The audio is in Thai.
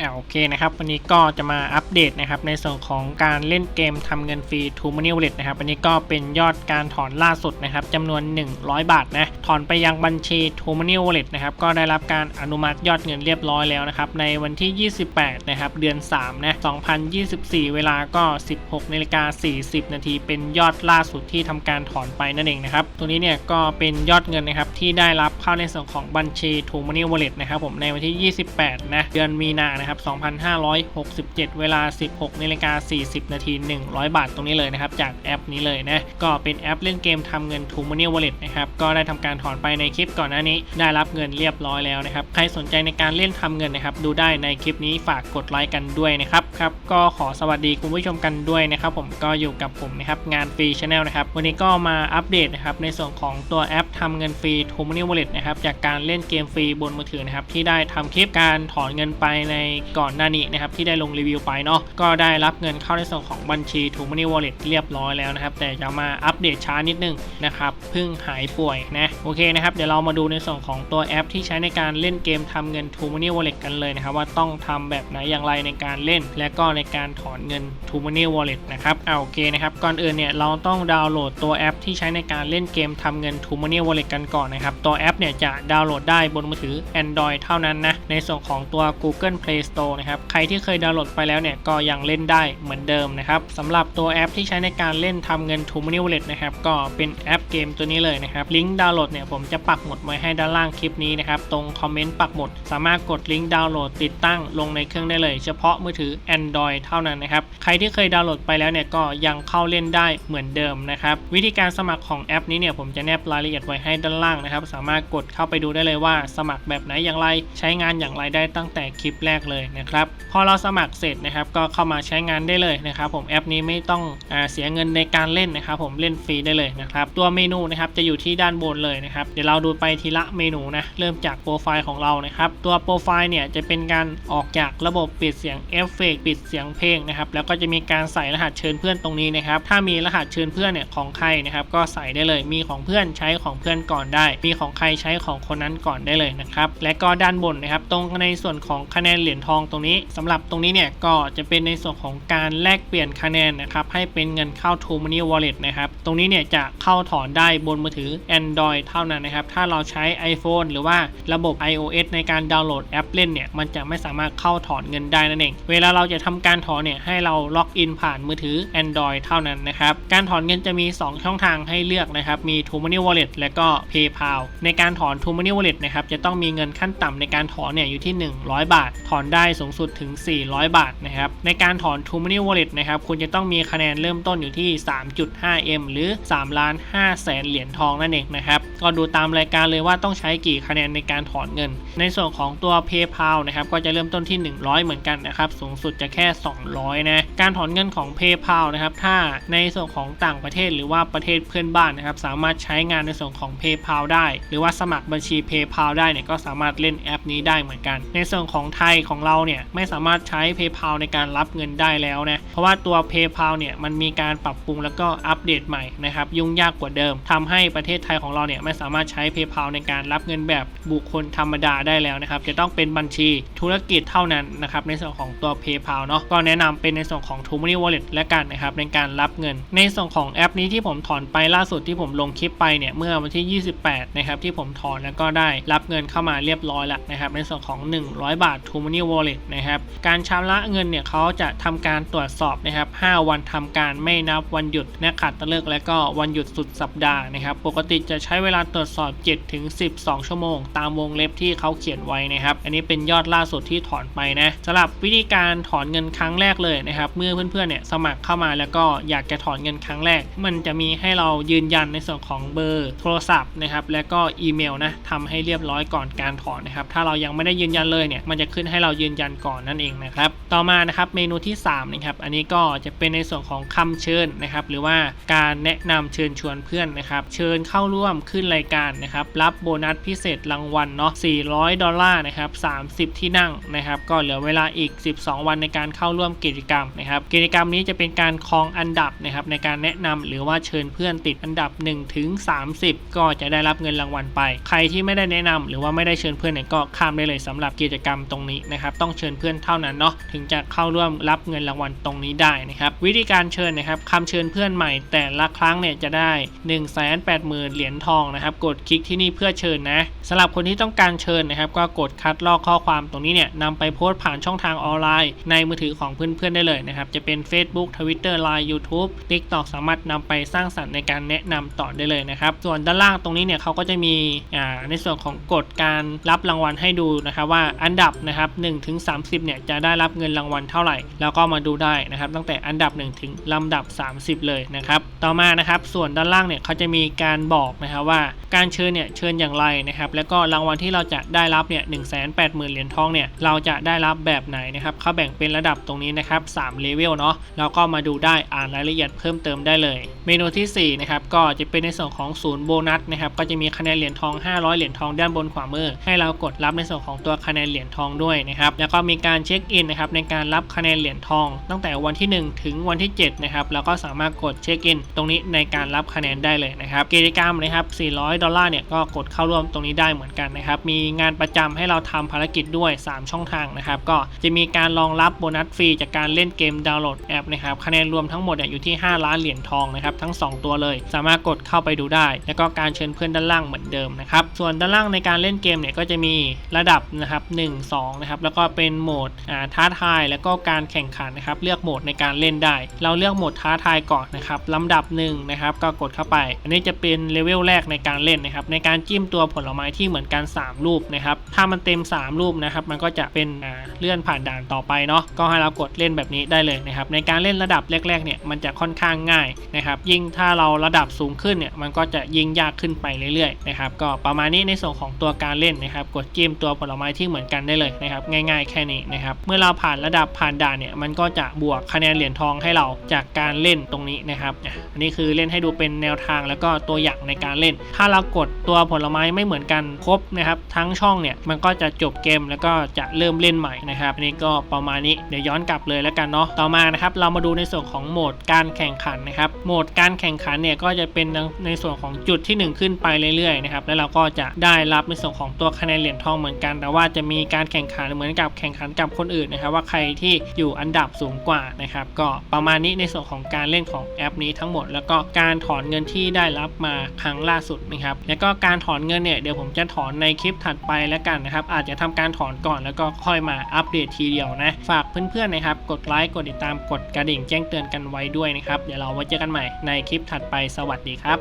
อ่าโอเคนะครับ วันนี้ก็จะมาอัปเดตนะครับในส่วนของการเล่นเกมทำเงินฟรี t ูม Money Wallet นะครับอันนี้ก็เป็นยอดการถอนล่าสุดนะครับจำนวน 100 บาทนะถอนไปยังบัญชี t ูม Money Wallet นะครับก็ได้รับการอนุมัติยอดเงินเรียบร้อยแล้วนะครับในวันที่ 28 นะครับเดือน3นะ2024 เวลาก็ 16นาฬิกา40 นาทีเป็นยอดล่าสุดที่ทำการถอนไปนั่นเองนะครับตัวนี้เนี่ยก็เป็นยอดเงินนะครับที่ได้รับเข้าในส่วนของบัญชี t ูม Money Wallet นะครับผมในวันที่ 28 นะเดือนมีนานะครับ 2567 เวลา 16นาฬิกา40 นาที 100 บาทตรงนี้เลยนะครับ จากแอปนี้เลยนะ ก็เป็นแอปเล่นเกมทำเงิน t ู Money Wallet นะครับ ก็ได้ทำการถอนไปในคลิปก่อนหน้านี้ ได้รับเงินเรียบร้อยแล้วนะครับ ใครสนใจในการเล่นทำเงินนะครับ ดูได้ในคลิปนี้ฝากกดไลค์กันด้วยนะครับ ครับ ก็ขอสวัสดีคุณผู้ชมกันด้วยนะครับ ผม ก็อยู่กับผมนะครับงานฟรีชาแนลนะครับ วันนี้ก็มาอัปเดตนะครับในส่วนของตัวแอปทำเงินฟรี t ู Money Wallet นะครับ จากการเล่นเกมฟรีบนมือถือนะครับ ที่ได้ทำคลิปการถอนเงินไปในก่อนหน้านี้นะครับที่ได้ลงรีวิวไปเนาะก็ได้รับเงินเข้าในส่วนของบัญชี t ู Money Wallet เรียบร้อยแล้วนะครับ แต่จะมาอัปเดตช้านิดนึงนะครับเพิ่งหายป่วยนะโอเคนะครับเดี๋ยวเรามาดูในส่วนของตัวแอป ที่ใช้ในการเล่นเกมทำเงิน t ู Money Wallet กันเลยนะครับว่าต้องทำแบบไหนอย่างไรในการเล่น และก็ในการถอนเงิน t ู Money Wallet นะครับเอาโอเคนะครับก่อนอื่นเนี่ยเราต้องดาวน์โหลดตัวแอป ที่ใช้ในการเล่นเกมทำเงิน t ู Money Wallet กันก่อนนะครับตัวแอปเนี่ยจะดาวน์โหลดได้บนมือถือ Android เท่านั้นนะในส่วนของตัว Google Play Store นะครับใครที่เคยดาวน์โหลดไปแล้วเนี่ยก็ยังเล่นได้เหมือนเดิมนะครับสำหรับตัวแอปที่ใช้ในการเล่นทำเงิน t ู Money Wallet นะครับก็เป็นแอปเกมตัวนี้เลยนะครับลิงก์ดาวน์โหลดเนี่ยผมจะปักหมุดไว้ให้ด้านล่างคลิปนี้นะครับตรงคอมเมนต์ปักหมุดสามารถกดลิงก์ดาวน์โหลดติดตั้งลงในเครื่องได้เลย เฉพาะมือถือ Android เท่านั้นนะครับใครที่เคยดาวน์โหลดไปแล้วเนี่ยก็ยังเข้าเล่นได้เหมือนเดิมนะครับวิธีการสมัครของแอปนี้เนี่ยผมจะแนบรายละเอียดไว้ให้ด้านล่างนะครับสามารถกดเข้าไปดูได้เลยว่าสมัครแบบไหนอย่างไร ใช้งานอย่างไรได้ตั้งแต่คลิปแรกเลยนะครับ พอเราสมัครเสร็จนะครับ ก็เข้ามาใช้งานได้เลยนะครับผมแอปนี้ไม่ต้องอเสียเงินในการเล่นนะครับ ผมเล่นฟรีได้เลยนะครับ ตัวเมนูนะครับจะอยู่ที่ด้านบนเลยนะครับ เดี๋ยวเราดูไปทีละเมนูนะ เริ่มจากโปรไฟล์ของเรานะครับ ตัวโปรไฟล์เนี่ยจะเป็นการออกจากระบบปิดเสียงเอฟเฟกปิดเสียงเพลงนะครับ แล้วก็จะมีการใส่รหัสเชิญเพื่อนตรงนี้นะครับ ถ้ามีรหัสเชิญเพื่อนเนี่ยของใครนะครับ ก็ใส่ได้เลย มีของเพื่อนใช้ของเพื่อนก่อนได้ มีของใครใช้ของคนนั้นก่อนได้เลยนะครับ และก็ด้านบนนะครับ ตรงในส่วนของคะแนนเหรียญทองตรงนี้สำหรับตรงนี้เนี่ยก็จะเป็นในส่วนของการแลกเปลี่ยนคะแนนนะครับให้เป็นเงินเข้า True Money Wallet นะครับตรงนี้เนี่ยจะเข้าถอนได้บนมือถือ Android เท่านั้นนะครับถ้าเราใช้ iPhone หรือว่าระบบ iOS ในการดาวน์โหลดแอปเล่นเนี่ยมันจะไม่สามารถเข้าถอนเงินได้นั่นเอง เวลาเราจะทำการถอนเนี่ยให้เราล็อกอินผ่านมือถือ Android เท่านั้นนะครับการถอนเงินจะมี 2 ช่องทางให้เลือกนะครับมี True Money Wallet และก็ PayPal ในการถอน True Money Wallet นะครับจะต้องมีเงินขั้นต่ำในการถอนเนี่ยอยู่ที่ 100 บาทถอนได้สูงสุดถึง 400 บาทนะครับในการถอน True Money Wallet นะครับคุณจะต้องมีคะแนนเริ่มต้นอยู่ที่ 3.5M หรือ3ล้าน5แสนเหรียญทองนั่นเองนะครับก็ดูตามรายการเลยว่าต้องใช้กี่คะแนนในการถอนเงิน ในส่วนของตัว PayPal นะครับก็จะเริ่มต้นที่ 100 เหมือนกันนะครับสูงสุดจะแค่ 200 นะการถอนเงินของ PayPal นะครับถ้าในส่วนของต่างประเทศหรือว่าประเทศเพื่อนบ้านนะครับสามารถใช้งานในส่วนของ PayPal ได้ หรือว่าสมัครบัญชี PayPal ได้เนี่ยก็สามารถเล่นแอปนี้ได้เหมือนกัน ในส่วนของไทยของเราเนี่ยไม่สามารถใช้ PayPal ในการรับเงินได้แล้วนะ เพราะว่าตัว PayPal เนี่ยมันมีการปรับปรุงแล้วก็อัปเดตใหม่นะครับยุ่งยากกว่าเดิมทำให้ประเทศไทยของเราเนี่ยไม่สามารถใช้ PayPal ในการรับเงินแบบบุคคลธรรมดาได้แล้วนะครับจะต้องเป็นบัญชีธุรกิจเท่านั้นนะครับในส่วนของตัว PayPal เนาะก็แนะนำเป็นในส่วนของ t r u m o n e y Wallet และกันนะครับในการรับเงิน ในส่วนของแอปนี้ที่ผมถอนไปล่าสุดที่ผมลงคลิปไปเนี่ยเมื่อวันที่ 28 นะครับที่ผมถอนแล้วก็ได้รับเงินเข้ามาเรียบร้อยแล้วนะครับในส่วนของ 100 บาท t r u m o n e y Wallet นะครับการชำระเงินเนี่ยเขาจะทำการตรวจสอบนะครับ 5 วันทำการไม่นับวันหยุดและขาดตะเลิกและก็วันหยุดสุดสัปดาห์นะครับ ปกติจะใช้เวลาตรวจสอบ7ถึง12 ชั่วโมง ตามวงเล็บที่เขาเขียนไว้นะครับ อันนี้เป็นยอดล่าสุดที่ถอนไปนะสำหรับวิธีการถอนเงินครั้งแรกเลยนะครับ เมื่อเพื่อนๆเนี่ยสมัครเข้ามาแล้วก็อยากจะถอนเงินครั้งแรก มันจะมีให้เรายืนยันในส่วนของเบอร์โทรศัพท์นะครับ แล้วก็อีเมลนะทำให้เรียบร้อยก่อนการถอนนะครับ ถ้าเรายังไม่ได้ยืนยันเลยเนี่ย มันจะขึ้นให้เรายืนยันก่อนนั่นเองนะครับ ต่อมานะครับเมนูที่3นะครับอันนี้ก็จะเป็นในส่วนของคำเชิญนะครับ หรือว่าการแนะนำเชิญชวนเพื่อนนะครับ เชิญเข้าร่วมขึ้นรายการนะครับ รับโบนัสพิเศษรางวัลเนาะ400 ดอลลาร์นะครับ30 ที่นั่งนะครับ ก็เหลือเวลาอีก 12 วันในการเข้าร่วมกิจกรรมนะครับ กิจกรรมนี้จะเป็นการครองอันดับนะครับ ในการแนะนำหรือว่าเชิญเพื่อนติดอันดับ1ถึง30 ก็จะได้รับเงินรางวัลไป ใครที่ไม่ได้แนะนำหรือว่าไม่ได้เชิญเพื่อนเนี่ยก็ข้ามได้เลยสำหรับกิจกรรมตรงนี้นะครับนะครับต้องเชิญเพื่อนเท่านั้นเนาะถึงจะเข้าร่วมรับเงินรางวัลตรงนี้ได้นะครับวิธีการเชิญนะครับคำเชิญเพื่อนใหม่แต่ละครั้งเนี่ยจะได้ 1 8 0 0 0 0 เหรียญทองนะครับกดคลิกที่นี่เพื่อเชิญนะสำหรับคนที่ต้องการเชิญนะครับก็กดคัดลอกข้อความตรงนี้เนี่ยนำไปโพสต์ผ่านช่องทางออนไลน์ ในมือถือของเพื่อนๆได้เลยนะครับจะเป็น Facebook Twitter Line YouTube TikTok สามารถนำไปสร้างสรรค์ในการแนะนำต่อได้เลยนะครับส่วนด้านล่างตรงนี้เนี่ยเขาก็จะมีอ่าในส่วนของกฎการรับรางวัลให้ดูนะครับว่าอันดับนะครับ1ถึง30เนี่ยจะได้รับเงินรางวัลเท่าไหร่ แล้วก็มาดูได้นะครับตั้งแต่อันดับ 1 ถึงลำดับ 30 เลยนะครับต่อมานะครับส่วนด้านล่างเนี่ยเขาจะมีการบอกนะครับว่าการเชิญเนี่ยเชิญอย่างไรนะครับแล้วก็รางวัลที่เราจะได้รับเนี่ย1 8 0 0 0 0เหรียญทองเนี่ยเราจะได้รับแบบไหนนะครับเขาแบ่งเป็นระดับตรงนี้นะครับ3เลเวลเนาะแล้วก็มาดูได้อ่านรายละเอียดเพิ่มเติมได้เลย เมนูที่4นะครับก็จะเป็นในส่วนของศูนย์โบนัสนะครับก็จะมีคะแนนเหรียญทอง 500 เหรียญทองด้านบนขวามือ ให้เรากดรับในส่วนของตัวคะแนนเหรียญทองด้วยนะครับแล้วก็มีการเช็คอินนะครับในการรับคะแนนเหรียญทอง ตั้งแต่วันที่ 1 ถึงวันที่7นะครับแล้วก็สามารถกดเช็คอินตรงนี้ในการรับคะแนนได้เลยนะครับกิจกรรมนะครับ400ดอลลาร์เนี่ยก็กดเข้าร่วมตรงนี้ได้เหมือนกันนะครับ มีงานประจำให้เราทำภารกิจด้วย 3 ช่องทางนะครับ ก็จะมีการรองรับโบนัสฟรีจากการเล่นเกมดาวน์โหลดแอปนะครับ คะแนนรวมทั้งหมดเนี่ยอยู่ที่ 5 ล้านเหรียญทองนะครับ ทั้ง 2 ตัวเลย สามารถกดเข้าไปดูได้ แล้วก็การเชิญเพื่อนด้านล่างเหมือนเดิมนะครับ ส่วนด้านล่างในการเล่นเกมเนี่ยก็จะมีระดับนะครับ1 2นะครับ แล้วก็เป็นโหมดท้าทาย แล้วก็การแข่งขันนะครับ เลือกโหมดในการเล่นได้ เราเลือกโหมดท้าทายก่อนนะครับลำดับหนึ่งนะครับ ก็กดเข้าไป อันนี้จะเป็นเลเวลแรกในการเล่นนะครับในการจิ้มตัวผลไม้ที่เหมือนกัน 3 รูปนะครับถ้ามันเต็ม 3 รูปนะครับมันก็จะเป็นเลื่อนผ่านด่านต่อไปเนาะก็ให้เรากดเล่นแบบนี้ได้เลยนะครับในการเล่นระดับแรกๆเนี่ยมันจะค่อนข้างง่ายนะครับยิ่งถ้าเราระดับสูงขึ้นเนี่ยมันก็จะยิ่งยากขึ้นไปเรื่อยๆนะครับก็ประมาณนี้ในส่วนของตัวการเล่นนะครับกดจิ้มตัวผลไม้ที่เหมือนกันได้เลยนะครับง่าย ๆแค่นี้นะครับเมื่อเราผ่านระดับผ่านด่านเนี่ยมันก็จะบวกคะแนนเหรียญทองให้เราจากการเล่นตรงนี้นะครับอันนี้คือเล่นให้ดูเป็นแนวทางแล้วก็ตัวอย่างในการเล่น ถ้าเราากดตัวผลไม้ไม่เหมือนกันครบนะครับทั้งช่องเนี่ยมันก็จะจบเกมแล้วก็จะเริ่มเล่นใหม่นะครับอันนี้ก็ประมาณนี้เดี๋ยวย้อนกลับเลยแล้วกันเนาะต่อมานะครับเรามาดูในส่วนของโหมดการแข่งขันนะครับโหมดการแข่งขันเนี่ยก็จะเป็นในส่วนของจุดที่ 1 ขึ้นไปเรื่อยๆนะครับแล้วเราก็จะได้รับในส่วนของตัวคะแนนเหรียญทองเหมือนกัน แต่ว่าจะมีการแข่งขันเหมือนกับแข่งขันกับคนอื่นนะครับว่าใครที่อยู่อันดับสูงกว่านะครับก็ประมาณนี้ในส่วนของการเล่นของแอปนี้ทั้งหมด แล้วก็การถอนเงินที่ได้รับมาครั้งล่าสุดนะครับแล้วก็การถอนเงินเนี่ยเดี๋ยวผมจะถอนในคลิปถัดไปแล้วกันนะครับอาจจะทำการถอนก่อนแล้วก็ค่อยมาอัปเดตทีเดียวนะฝากเพื่อนๆนะครับกดไลค์กดติดตามกดกระดิ่งแจ้งเตือนกันไว้ด้วยนะครับเดี๋ยวเราไว้เจอกันใหม่ในคลิปถัดไปสวัสดีครับ